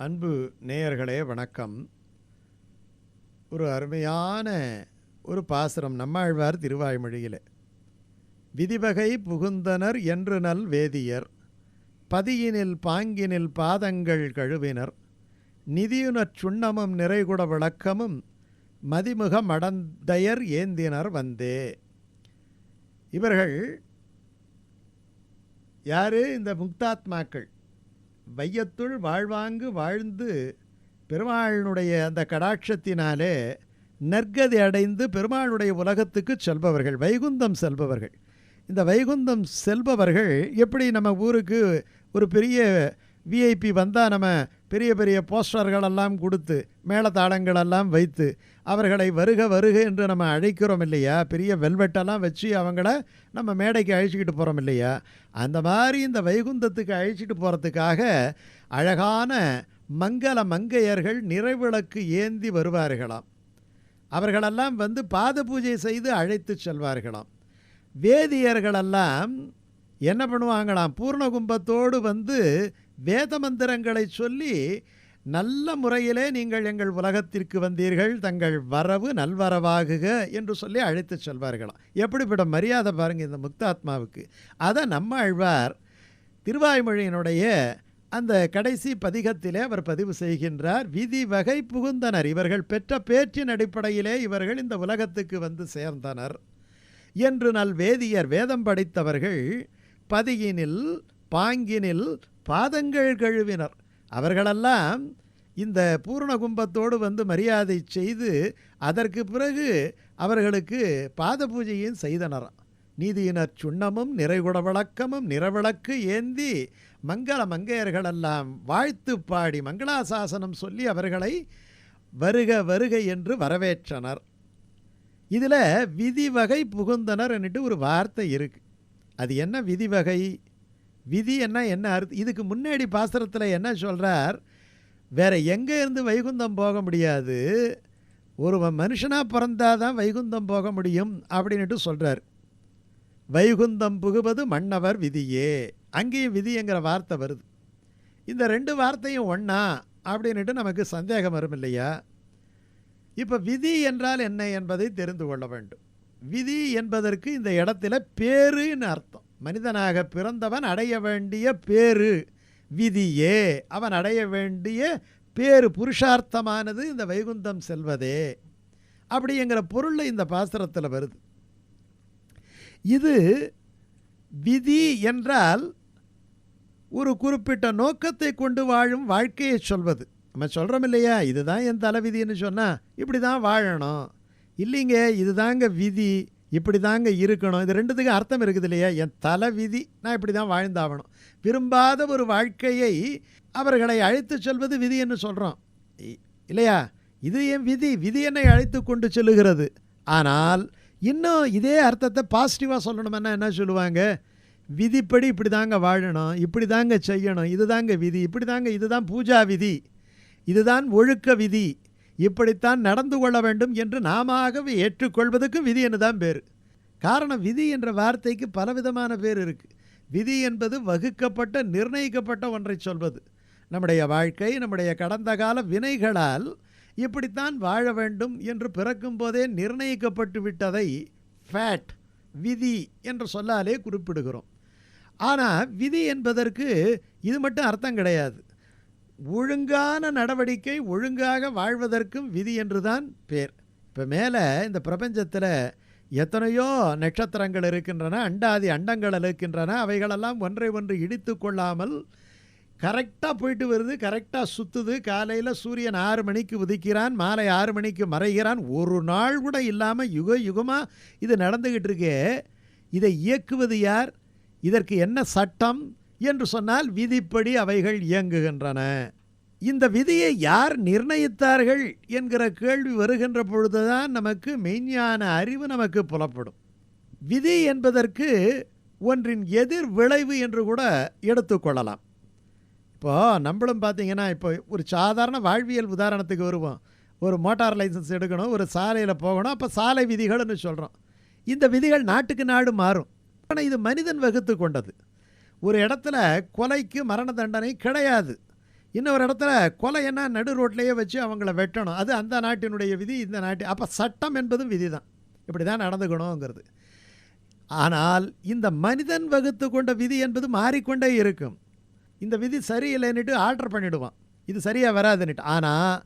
அன்பு நேயர்களே வணக்கம். ஒரு அருமையான ஒரு பாசுரம் நம்மாழ்வார் திருவாய்மொழியில். விதிவகை புகுந்தனர் என்று நல் வேதியர் பதியினில் பாங்கினில் பாதங்கள் கழுவினர் நிதியுனற் சுண்ணமும் நிறைகுட விளக்கமும் மதிமுக மடந்தையர் ஏந்தினர் வந்தே. இவர்கள் யாரு? இந்த முக்தாத்மாக்கள். வையத்துள் வாழ்வாங்கு வாழ்ந்து பெருமாளினுடைய அந்த கடாட்சத்தினாலே நற்கதி அடைந்து பெருமாளுடைய உலகத்துக்கு செல்பவர்கள் வைகுந்தம் செல்பவர்கள். இந்த வைகுந்தம் செல்பவர்கள் எப்படி நம்ம ஊருக்கு ஒரு பெரிய விஐபி வந்தால் நம்ம பெரிய பெரிய போஸ்டர்களெல்லாம் கொடுத்து மேளதாளங்களெல்லாம் வைத்து அவர்களை வருக வருக என்று நம்ம அழைக்கிறோம் இல்லையா? பெரிய வெல்வெட்டெல்லாம் வச்சு அவங்கள நம்ம மேடைக்கு அழைச்சிக்கிட்டு போகிறோம் இல்லையா? அந்த மாதிரி இந்த வைகுந்தத்துக்கு அழைச்சிட்டு போகிறதுக்காக அழகான மங்கள மங்கையர்கள் நிறைவிளக்கு ஏந்தி வருவார்களாம். அவர்களெல்லாம் வந்து பாத பூஜை செய்து அழைத்து செல்வார்களாம். வேதியர்களெல்லாம் என்ன பண்ணுவாங்களாம்? பூர்ண கும்பத்தோடு வந்து வேத மந்திரங்களை சொல்லி நல்ல முறையிலே நீங்கள் எங்கள் உலகத்திற்கு வந்தீர்கள் தங்கள் வரவு நல்வரவாகுக என்று சொல்லி அழைத்து செல்வார்களாம். எப்படிப்பட்ட மரியாதை பாருங்கள் இந்த முக்தாத்மாவுக்கு. அதை நம்ம ஆழ்வார் திருவாய்மொழியினுடைய அந்த கடைசி பதிகத்திலே அவர் பதிவு செய்கின்றார் விதி வகை புகுந்தனர் இவர்கள் பெற்ற பேற்றின் அடிப்படையிலே இவர்கள் இந்த உலகத்துக்கு வந்து சேர்ந்தனர் என்று நல் வேதியர் வேதம் படித்தவர்கள் பதியினில் பாங்கினில் பாதங்கள் கழுவினர். அவர்களெல்லாம் இந்த பூர்ண கும்பத்தோடு வந்து மரியாதை செய்து அதற்கு பிறகு அவர்களுக்கு பாத பூஜையும் செய்தனராம் நீதியினர் சுண்ணமும் நிறைகுட விளக்கமும் நிறவிளக்கு ஏந்தி மங்கள மங்கையர்களெல்லாம் வாழ்த்து பாடி மங்களாசாசனம் சொல்லி அவர்களை வருக வருக என்று வரவேற்றனர். இதில் விதி வகை புகுந்தனர் என்னட்டு ஒரு வார்த்தை இருக்குது அது என்ன விதி வகை? விதி என்ன என்ன அர்த்தம் இதுக்கு முன்னாடி பாசுரத்தில் என்ன சொல்கிறார் வேறு எங்கே இருந்து வைகுந்தம் போக முடியாது ஒரு மனுஷனாக பிறந்தாதான் வைகுந்தம் போக முடியும் அப்படின்ட்டு சொல்கிறார் வைகுந்தம் புகுவது மன்னவர் விதியே. அங்கேயும் விதிங்கிற வார்த்தை வருது. இந்த ரெண்டு வார்த்தையும் ஒன்றா அப்படின்ட்டு நமக்கு சந்தேகம் வரும் இல்லையா? இப்போ விதி என்றால் என்ன என்பதை தெரிந்து கொள்ள வேண்டும். விதி என்பதற்கு இந்த இடத்துல பேருன்னு அர்த்தம். மனிதனாக பிறந்தவன் அடைய வேண்டிய பேரு விதியே. அவன் அடைய வேண்டிய பேரு புருஷார்த்தமானது இந்த வைகுந்தம் செல்வதே. அப்படிங்கிற பொருள் இந்த பாசரத்தில் வருது. இது விதி என்றால் ஒரு குறிப்பிட்ட நோக்கத்தை கொண்டு வாழும் வாழ்க்கையை சொல்வது. நம்ம சொல்கிறோம் இல்லையா? இதுதான் என் தலைவிதின்னு சொன்னால் இப்படி தான் வாழணும். இல்லைங்க இதுதாங்க விதி. இப்படி தாங்க இருக்கணும். இது ரெண்டுத்துக்கும் அர்த்தம் இருக்குது இல்லையா என் தலை விதி நான் இப்படி தான் வாழ்ந்தாகணும். விரும்பாத ஒரு வாழ்க்கையை அவர்களை அழைத்து செல்வது விதி என்று சொல்கிறோம் இல்லையா? இது என் விதி. விதி என்னை அழைத்து கொண்டு செல்லுகிறது. ஆனால் இன்னும் இதே அர்த்தத்தை பாசிட்டிவாக சொல்லணும்னா என்ன சொல்லுவாங்க? விதிப்படி இப்படி தாங்க வாழணும். இப்படி தாங்க செய்யணும். இது தாங்க விதி. இப்படி தாங்க இதுதான் பூஜா விதி. இதுதான் ஒழுக்க விதி. இப்படித்தான் நடந்து கொள்ள வேண்டும் என்று நாமவே ஏற்றுக்கொள்வதற்கு விதி என்று தான் பேர். காரணம் விதி என்ற வார்த்தைக்கு பலவிதமான பேர் இருக்குது விதி என்பது வகுக்கப்பட்ட நிர்ணயிக்கப்பட்ட ஒன்றை சொல்வது. நம்முடைய வாழ்க்கை நம்முடைய கடந்த கால வினைகளால் இப்படித்தான் வாழ வேண்டும் என்று பிறக்கும் போதே நிர்ணயிக்கப்பட்டு விட்டதை ஃபேட் விதி என்று சொல்லாலே குறிப்பிடுகிறோம். ஆனால் விதி என்பதற்கு இது மட்டும் அர்த்தம் கிடையாது. ஒழுங்கான நடவடிக்கை ஒழுங்காக வாழ்வதற்கும் விதி என்று தான் பேர். இப்போ மேலே இந்த பிரபஞ்சத்தில் எத்தனையோ நட்சத்திரங்கள் இருக்கின்றன அண்டாதி அண்டங்கள் இருக்கின்றன அவைகளெல்லாம் ஒன்றை ஒன்று இடித்து கொள்ளாமல் கரெக்டாக போயிட்டு வருது கரெக்டாக சுற்றுது காலையில் சூரியன் ஆறு மணிக்கு உதிக்கிறான் மாலை ஆறு மணிக்கு மறைகிறான். ஒரு நாள் கூட இல்லாமல் யுக யுகமாக இது நடந்துக்கிட்டு இருக்கே. இதை இயக்குவது யார்? இதற்கு என்ன சட்டம்? என்று சொன்னால் விதிப்படி அவைகள் இயங்குகின்றன. இந்த விதியை யார் நிர்ணயித்தார்கள் என்கிற கேள்வி வருகின்ற பொழுதுதான் நமக்கு மெய்ஞான அறிவு நமக்கு புலப்படும். விதி என்பதற்கு ஒன்றின் எதிர் விளைவு என்று கூட எடுத்துக்கொள்ளலாம் இப்போது நம்மளும் பார்த்தீங்கன்னா இப்போ ஒரு சாதாரண வாழ்வியல் உதாரணத்துக்கு வருவோம். ஒரு மோட்டார் லைசன்ஸ் எடுக்கணும் ஒரு சாலையில் போகணும் அப்போ சாலை விதிகள்னு சொல்கிறோம் இந்த விதிகள் நாட்டுக்கு நாடு மாறும். ஆனால் இது மனிதன் வகுத்து கொண்டது. ஒரு இடத்துல கொலைக்கு மரண தண்டனை கிடையாது. இன்னொரு இடத்துல கொலைன்னா நடு ரோட்லேயே வச்சு அவங்கள வெட்டணும். அது அந்த நாட்டினுடைய விதி இந்த நாட்டு. அப்போ சட்டம் என்பதும் விதி தான் இப்படி தான் நடந்துக்கணுங்கிறது. ஆனால் இந்த மனிதன் வகுத்து கொண்ட விதி என்பது மாறிக்கொண்டே இருக்கும். இந்த விதி சரியில்லைன்னுட்டு ஆல்டர் பண்ணிவிடுவான் இது சரியாக வராதுன்னுட்டு. ஆனால்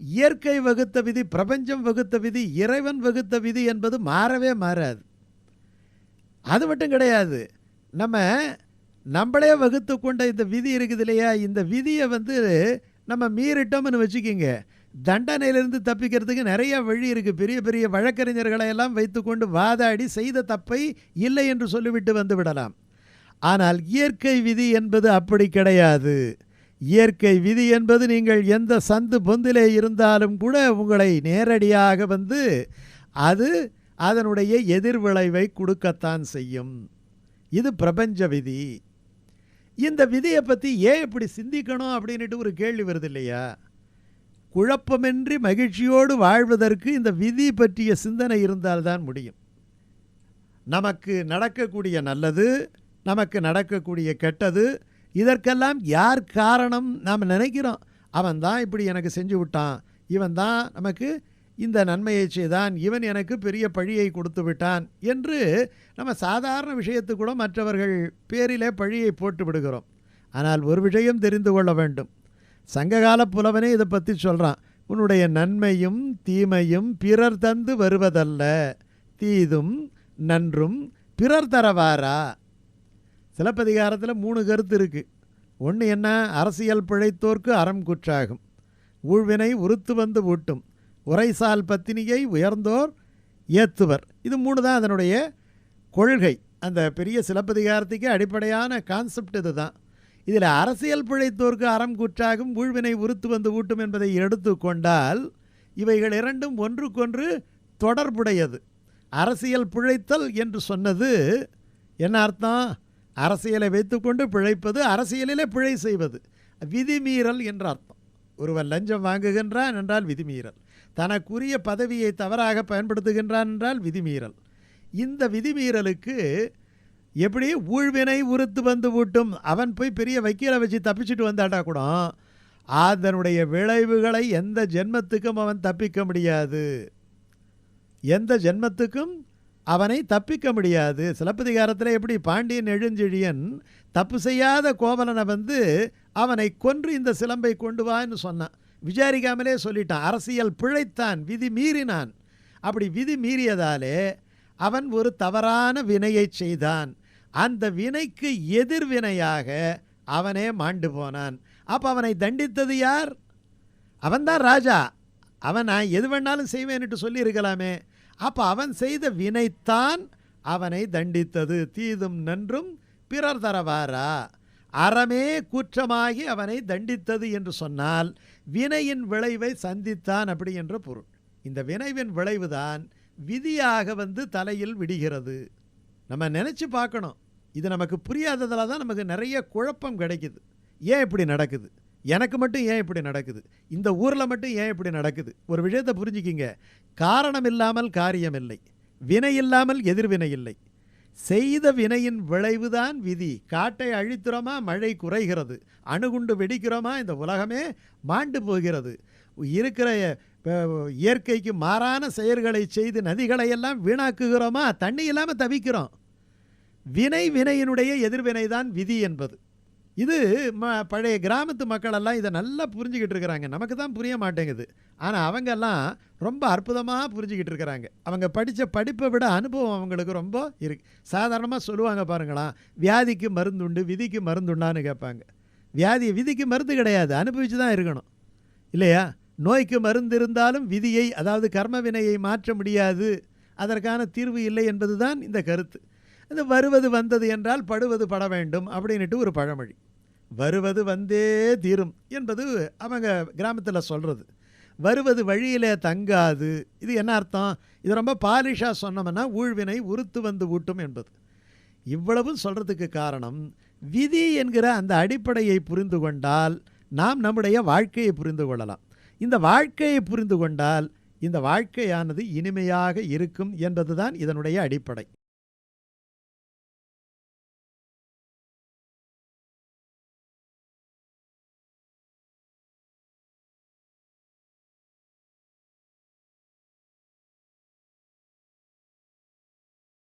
இயற்கை வகுத்த விதி பிரபஞ்சம் வகுத்த விதி இறைவன் வகுத்த விதி என்பது மாறவே மாறாது. அது மட்டும் கிடையாது. நம்ம நம்மளே வகுத்து கொண்ட இந்த விதி இருக்குது இல்லையா? இந்த விதியை வந்து நம்ம மீறிட்டோம்னு வச்சுக்கோங்க. தண்டனையிலிருந்து தப்பிக்கிறதுக்கு நிறைய வழி இருக்குது பெரிய பெரிய வழக்கறிஞர்களை எல்லாம் வைத்துக்கொண்டு வாதாடி செய்த தப்பை இல்லை என்று சொல்லிவிட்டு வந்து விடலாம். ஆனால் இயற்கை விதி என்பது அப்படி கிடையாது. இயற்கை விதி என்பது நீங்கள் எந்த சந்து பொந்திலே இருந்தாலும் கூட உங்களை நேரடியாக வந்து அது அதனுடைய எதிர்விளைவை கொடுக்கத்தான் செய்யும். இது பிரபஞ்ச விதி. இந்த விதியை பற்றி ஏன் இப்படி சிந்திக்கணும் அப்படின்ட்டு ஒரு கேள்வி வருது இல்லையா? குழப்பமின்றி மகிழ்ச்சியோடு வாழ்வதற்கு இந்த விதி பற்றிய சிந்தனை இருந்தால்தான் முடியும். நமக்கு நடக்கக்கூடிய நல்லது நமக்கு நடக்கக்கூடிய கெட்டது இதற்கெல்லாம் யார் காரணம் நாம் நினைக்கிறோம். அவன் தான் இப்படி எனக்கு செஞ்சு விட்டான். இவன் தான் நமக்கு இந்த நன்மையை செய்தான் இவன் எனக்கு பெரிய பழியை கொடுத்து விட்டான் என்று நம்ம சாதாரண விஷயத்து கூட மற்றவர்கள் பேரிலே பழியை போட்டு விடுகிறோம். ஆனால் ஒரு விஷயம் தெரிந்து கொள்ள வேண்டும். சங்ககால புலவனே இதை பற்றி சொல்கிறான் உன்னுடைய நன்மையும் தீமையும் பிறர் தந்து வருவதல்ல. தீதும் நன்றும் பிறர் தரவாரா? சிலப்பதிகாரத்தில் மூணு கருத்து இருக்குது ஒன்று என்ன? அரசியல் பிழைத்தோர்க்கு அறம் குற்றாகும். ஊழ்வினை உறுத்து வந்து ஊட்டும். உரைசால் பத்தினியை உயர்ந்தோர் ஏத்துவர். இது மூணு தான் அதனுடைய கொள்கை. அந்த பெரிய சிலப்பதிகாரத்துக்கு அடிப்படையான கான்செப்ட் இது தான் இதில் அரசியல் பிழைத்தோர்க்கு அறம் குற்றாகும் ஊழ்வினை உறுத்து வந்து ஊட்டும் என்பதை எடுத்துக்கொண்டால் இவைகள் இரண்டும் ஒன்றுக்கொன்று தொடர்புடையது. அரசியல் பிழைத்தல் என்று சொன்னது என்ன அர்த்தம்? அரசியலை வைத்துக்கொண்டு பிழைப்பது அரசியலிலே பிழை செய்வது. விதிமீறல் என்ற அர்த்தம். ஒருவன் லஞ்சம் வாங்குகின்றான் என்றால் விதிமீறல். தனக்குரிய பதவியை தவறாக பயன்படுத்துகின்றான் என்றால் விதிமீறல். இந்த விதிமீறலுக்கு எப்படி ஊழ்வினை உறுத்து வந்து ஊட்டும்? அவன் போய் பெரிய வக்கீலை வச்சு தப்பிச்சுட்டு வந்தாட்டா கூட அதனுடைய விளைவுகளை எந்த ஜென்மத்துக்கும் அவன் தப்பிக்க முடியாது. எந்த ஜென்மத்துக்கும் அவனை தப்பிக்க முடியாது. சிலப்பதிகாரத்தில் எப்படி பாண்டியன் எழுஞ்செழியன் தப்பு செய்யாத கோவலனை வந்து அவனை கொன்று இந்த சிலம்பை கொண்டு வான்னு சொன்னான். விசாரிக்காமலே சொல்லிட்டான். அரசியல் பிழைத்தான் விதி மீறினான். அப்படி விதி மீறியதாலே அவன் ஒரு தவறான வினையை செய்தான். அந்த வினைக்கு எதிர்வினையாக அவனே மாண்டு போனான். அப்போ அவனை தண்டித்தது யார்? அவன்தான் ராஜா. அவன் நான் எது வேணாலும் செய்வேன்னுட்டு சொல்லியிருக்கலாமே. அப்போ அவன் செய்த வினைத்தான் அவனை தண்டித்தது. தீதும் நன்றும் பிறர் தரவாரா? அறமே குற்றமாகி அவனை தண்டித்தது என்று சொன்னால் வினையின் விளைவை சந்தித்தான் அப்படி என்ற பொருள். இந்த வினைவின் விளைவுதான் விதியாக வந்து தலையில் விடுகிறது. நம்ம நினச்சி பார்க்கணும். இது நமக்கு புரியாததால் தான் நமக்கு நிறைய குழப்பம் கிடைக்குது. ஏன் இப்படி நடக்குது? எனக்கு மட்டும் ஏன் இப்படி நடக்குது? இந்த ஊரில் மட்டும் ஏன் இப்படி நடக்குது? ஒரு விஷயத்தை புரிஞ்சுக்கிங்க. காரணம் இல்லாமல் காரியம் இல்லை வினை இல்லாமல் எதிர்வினை இல்லை. செய்த வினையின் விளைவுதான் விதி. காட்டை அழித்துறோமா மழை குறைகிறது. அணுகுண்டு வெடிக்கிறோமா இந்த உலகமே மாண்டு போகிறது. இருக்கிற இயற்கைக்கு மாறான செயல்களை செய்து நதிகளை எல்லாம் வீணாக்குகிறோமா? தண்ணி இல்லாமல் தவிக்கிறோம். வினை வினையினுடைய எதிர்வினை தான் விதி என்பது. இது ம பழைய கிராமத்து மக்களெல்லாம் இதை நல்லா புரிஞ்சுக்கிட்டு இருக்கிறாங்க. நமக்கு தான் புரிய மாட்டேங்குது. ஆனால் அவங்கெல்லாம் ரொம்ப அற்புதமாக புரிஞ்சுக்கிட்டு இருக்கிறாங்க. அவங்க படித்த படிப்பை விட அனுபவம் அவங்களுக்கு ரொம்ப இருக்கு சாதாரணமாக சொல்லுவாங்க பாருங்களாம் வியாதிக்கு மருந்துண்டு விதிக்கு மருந்துண்டான்னு கேட்பாங்க. வியாதி விதிக்கு மருந்து கிடையாது. அனுபவிச்சு தான் இருக்கணும். இல்லையா? நோய்க்கு மருந்து இருந்தாலும் விதியை அதாவது கர்ம வினையை மாற்ற முடியாது. அதற்கான தீர்வு இல்லை என்பது தான் இந்த கருத்து. அது வருவது வந்தது என்றால் படுவது பட வேண்டும் அப்படின்ட்டு ஒரு பழமொழி. வருவது வந்தே தீரும் என்பது அவங்க கிராமத்தில் சொல்கிறது வருவது வழியிலே தங்காது. இது என்ன அர்த்தம்? இது ரொம்ப பாலிஷாக சொன்னோம்னா ஊழ்வினை உறுத்து வந்து ஊட்டும் என்பது. இவ்வளவும் சொல்கிறதுக்கு காரணம் விதி என்கிற அந்த அடிப்படையை புரிந்து கொண்டால் நாம் நம்முடைய வாழ்க்கையை புரிந்து கொள்ளலாம். இந்த வாழ்க்கையை புரிந்து கொண்டால் இந்த வாழ்க்கையானது இனிமையாக இருக்கும் என்பதுதான் இதனுடைய அடிப்படை.